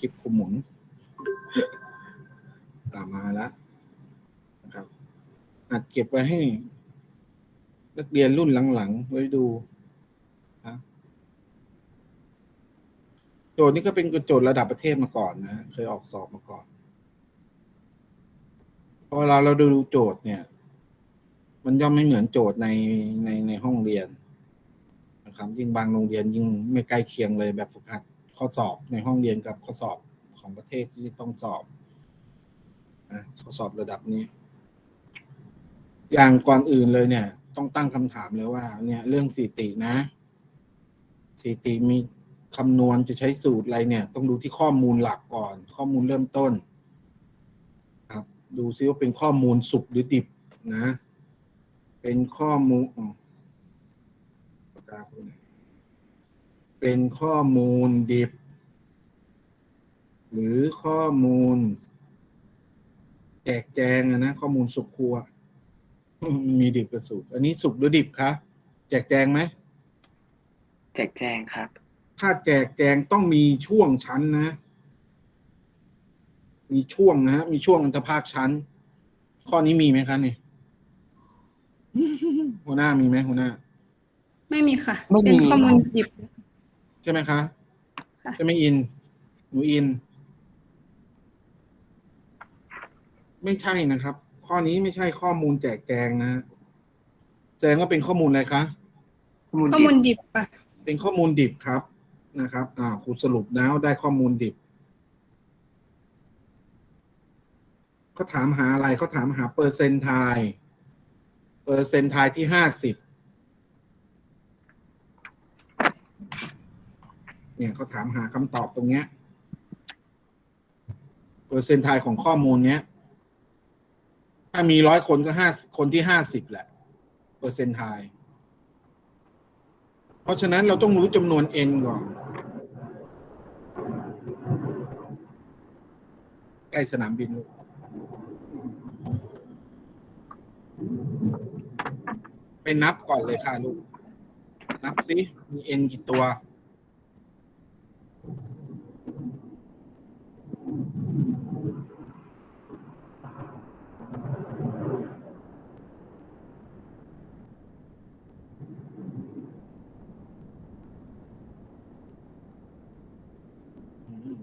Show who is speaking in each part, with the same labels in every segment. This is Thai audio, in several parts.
Speaker 1: คลิปคุมหมุน ตามมาแล้วนะครับอัดเก็บไว้ให้ นักเรียนรุ่นหลังๆ ไว้ดูนะโจทย์นี้ก็เป็นโจทย์ระดับประเทศมาก่อนนะ เคยออกสอบมาก่อน พอเราเราดูโจทย์เนี่ย มันย่อมไม่เหมือนโจทย์ในในในห้องเรียนนะครับยิ่งบางโรงเรียนยิ่งไม่ใกล้เคียงเลยแบบฝึกหัด ข้อสอบในห้องเรียนกับข้อสอบของประเทศที่ต้องสอบนะข้อสอบระดับนี้ อย่างก่อนอื่นเลยเนี่ย ต้องตั้งคำถามเลยว่า เนี่ย เรื่องสถิตินะสถิติมีคำนวณจะใช้สูตรอะไรเนี่ย ต้องดูที่ข้อมูลหลักก่อน ข้อมูลเริ่มต้น ครับ ดูซิว่าเป็นข้อมูลสุกหรือดิบนะ เป็นข้อมูลอ๋อปากกาคุณ เป็นข้อมูลดิบ หรือข้อมูล แจกแจงอะนะ ข้อมูลสุกครัว มีดิบกับสุกอันนี้สุกหรือดิบคะแจกแจงไหม
Speaker 2: แจกแจงครับ
Speaker 1: ถ้าแจกแจงต้องมีช่วงชั้นนะ มีช่วงนะมีช่วงอันตภาคชั้น ข้อนี้มีไหมคะนี่หัวหน้ามีไหมหัวหน้า
Speaker 3: ไม่มีค่ะ
Speaker 2: ไม่มี
Speaker 3: เป็นข้อมูลดิบ
Speaker 1: ใช่ไหมคะ
Speaker 3: ค่ะ
Speaker 1: ใช่ไหมอิน หนูอิน ไม่ใช่นะครับ ข้อนี้ไม่ใช่ข้อมูลแจกแจงนะแสดงว่าเป็นข้อมูลอะไรคะ
Speaker 3: ข้อมูลดิบค่ะ
Speaker 1: เป็นข้อมูลดิบครับนะครับ อ่าครูสรุปแล้วได้ข้อมูลดิบเขาถามหาอะไรเขาถามหาเปอร์เซนต์ไทยเปอร์เซนต์ไทยที่ห้าสิบ เนี่ยเขาถามหาคำตอบตรงเนี้ยเปอร์เซนต์ไทยของข้อมูลเนี้ย ถ้ามีร้อยคนก็ห้าคนที่ห้าสิบแหละ เปอร์เซนต์ไทยเพราะฉะนั้นเราต้องรู้จำนวน n ก่อนใกล้สนามบินลูกไปนับก่อนเลยค่ะลูก นับสิมี n กี่ตัว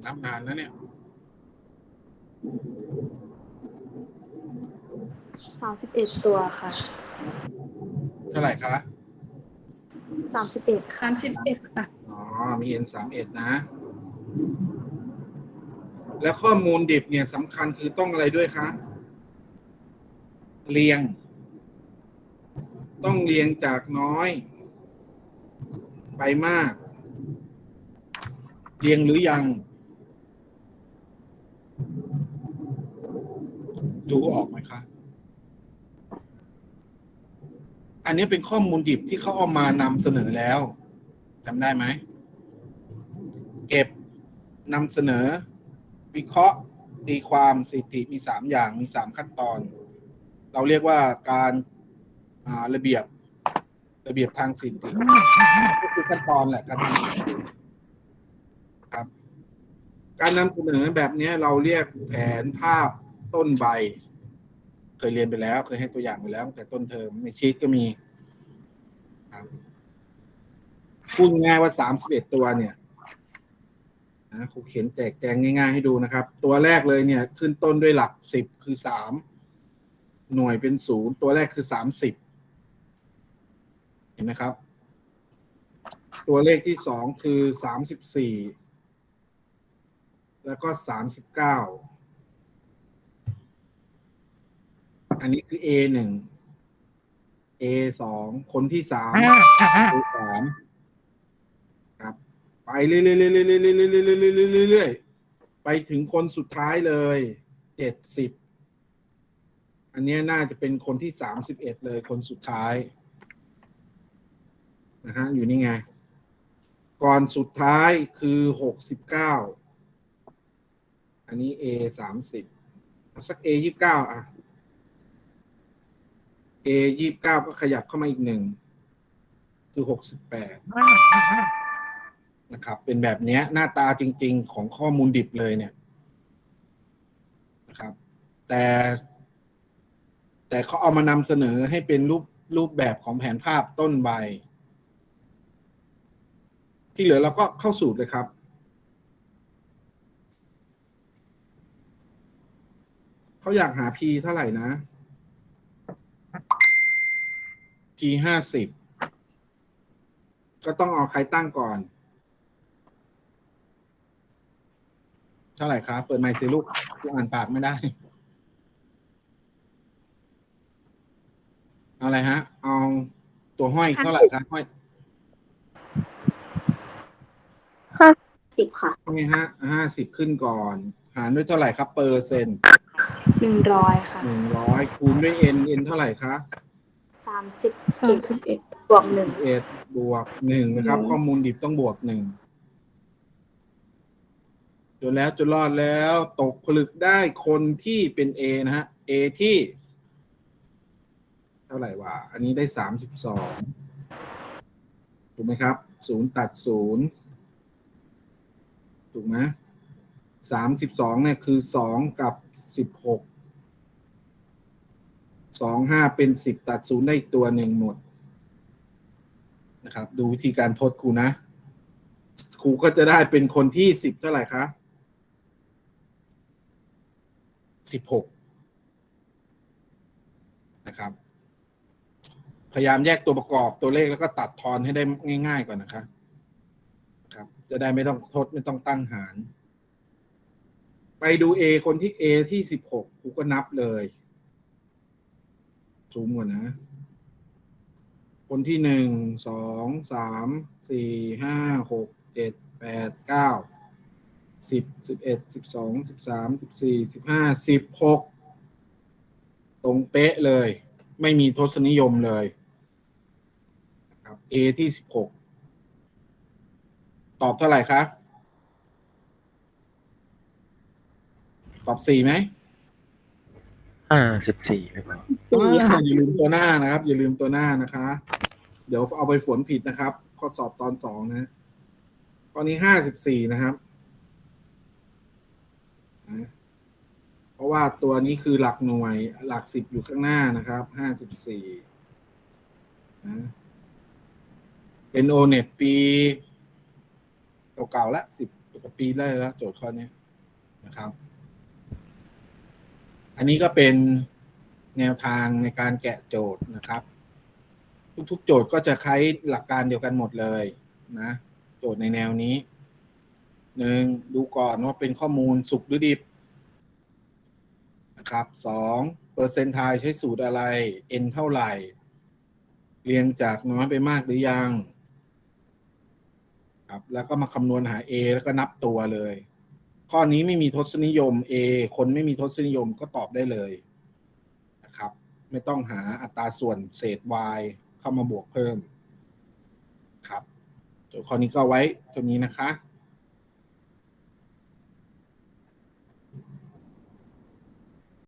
Speaker 1: นับนานแล้วเนี่ย
Speaker 4: สามสิบเอ็ดตัวค่ะ
Speaker 1: เท่าไหร่คะ
Speaker 4: สามสิบเอ็ด
Speaker 3: สามสิบเอ็ดค่ะ
Speaker 1: อ๋อ มี n สามเอ็ดนะ แล้วข้อมูลดิบเนี่ยสำคัญคือต้องอะไรด้วยคะ เรียง ต้องเรียงจากน้อย ไปมาก เรียงหรือยัง ดูออกไหมคะ อันนี้เป็นข้อมูลดิบที่เขาเอามานำเสนอแล้วจำได้ไหม เก็บนำเสนอ วิเคราะห์ตีความสถิติมีสามอย่างมีสามขั้นตอน เราเรียกว่าการาระเบียบระเบียบทางสถิติก็คือขั้นตอนแหละการครับ การนำเสนอแบบนี้เราเรียกแผนภาพ ต้นใบ เคยเรียนไปแล้ว เคยให้ตัวอย่างไปแล้วตั้งแต่ต้นเทอมในชีตก็มีพูดง่ายว่าสามสิบเอ็ดตัวเนี่ยนะครูเขียนแจกแจงง่าย ๆ ให้ดูนะครับ ตัวแรกเลยเนี่ย ขึ้นต้นด้วยหลักสิบคือสามหน่วยเป็นศูนย์ตัวแรกคือสามสิบเห็นไหมครับ ตัวเลขที่สองคือสามสิบสี่แล้วก็สามสิบเก้า อันนี้คือ A หนึ่ง A สอง คนที่สาม A สามครับ ไปเรื่อยๆเรื่อยๆเรื่อยๆเรื่อยๆเรื่อยๆเรื่อยๆไปถึงคนสุดท้ายเลย เจ็ดสิบ อันเนี้ยน่าจะเป็นคนที่สามสิบเอ็ดเลยคนสุดท้ายนะฮะอยู่นี่ไง ก่อนสุดท้ายคือหกสิบเก้า อันนี้ A สามสิบสัก A ยี่สิบเก้าอะ A ยี่สิบเก้าก็ขยับเข้ามาอีกหนึ่งคือหกสิบแปดนะครับ เป็นแบบเนี้ยหน้าตาจริง ๆ ของข้อมูลดิบเลยเนี่ยนะครับ แต่ แต่เขาเอามานำเสนอให้เป็นรูปรูปแบบของแผนภาพต้นใบ ที่เหลือเราก็เข้าสูตรเลยครับเขาอยากหา p เท่าไหร่นะ p ห้าสิบก็ต้องเอาใครตั้งก่อน เท่าไหร่ครับ เปิดไมค์สิลูกลูกอ่านปากไม่ได้ เอาอะไรฮะ เอาตัวห้อยเท่าไหร่ครับห้อย
Speaker 4: สิบค่ะ
Speaker 1: ห้อยห้าห้าสิบขึ้นก่อน หารด้วยเท่าไหร่ครับ เปอร์เซ็นต์
Speaker 4: หนึ่งร้อยค่ะ
Speaker 1: หนึ่งร้อยคูณด้วย n n เท่าไหร่คะ
Speaker 4: สามสิบ
Speaker 3: สามสิบเอ็ด
Speaker 4: บวกหนึ่ง
Speaker 1: เอ็ดบวกหนึ่งนะครับ
Speaker 3: หนึ่ง
Speaker 1: ข้อมูลดิบต้องบวกหนึ่งจนแล้วจนรอดแล้วตกผลึกได้คนที่เป็น A นะฮะ A ที่ เท่าไหร่วะอันนี้ได้สามสิบสองถูกไหมครับศูนย์ตัดศูนย์ถูกไหมสามสิบสองเนี่ยคือสองกับสิบหก สองห้าเป็นสิบตัดศูนย์ได้อีกตัวหนึ่งหมดนะครับ ดูวิธีการทดครูนะ ครูก็จะได้เป็นคนที่สิบเท่าไหร่คะสิบหกนะครับ พยายามแยกตัวประกอบตัวเลขแล้วก็ตัดทอนให้ได้ง่าย ๆ ก่อนนะคะครับ จะได้ไม่ต้องทดไม่ต้องตั้งหาร ไปดู A คนที่ A ที่สิบหกครูก็นับเลย ซูมก่อนนะ คนที่หนึ่งสองสามสี่ห้าหกเจ็ดแปดเก้าสิบสิบเอ็ดสิบสองสิบสามสิบสี่สิบห้าสิบหกตรงเป๊ะเลย ไม่มีทศนิยมเลยครับ A ที่สิบหกตอบเท่าไหร่ครับ ตอบสี่ไหม
Speaker 2: ห้าสิบสี่หรือเปล่า
Speaker 4: สี่ค่ะ
Speaker 1: อ่าอย่าลืมตัวหน้านะครับ อย่าลืมตัวหน้านะคะ เดี๋ยวเอาไปฝนผิดนะครับ ข้อสอบตอนสองนะข้อนี้ห้าสิบสี่นะครับนะเพราะว่าตัวนี้คือหลักหน่วย หลักสิบอยู่ข้างหน้านะครับห้าสิบสี่นะเป็นโอเน็ตปีเก่าๆละสิบกว่าปีได้แล้ว โจทย์ข้อนี้นะครับ อันนี้ก็เป็นแนวทางในการแกะโจทย์นะครับ ทุกๆ โจทย์ก็จะใช้หลักการเดียวกันหมดเลยนะ โจทย์ในแนวนี้หนึ่งดูก่อนว่าเป็นข้อมูลสุกหรือดิบนะครับสองเปอร์เซนต์ไทใช้สูตรอะไร n เท่าไหร่ เรียงจากน้อยไปมากหรือยังครับแล้วก็มาคำนวณหา a แล้วก็นับตัวเลย ข้อนี้ไม่มีทศนิยม A คนไม่มีทศนิยมก็ตอบได้เลยนะครับ ไม่ต้องหาอัตราส่วนเศษ y เข้ามาบวกเพิ่มครับโจทย์ข้อนี้ก็ไว้ตรงนี้นะคะ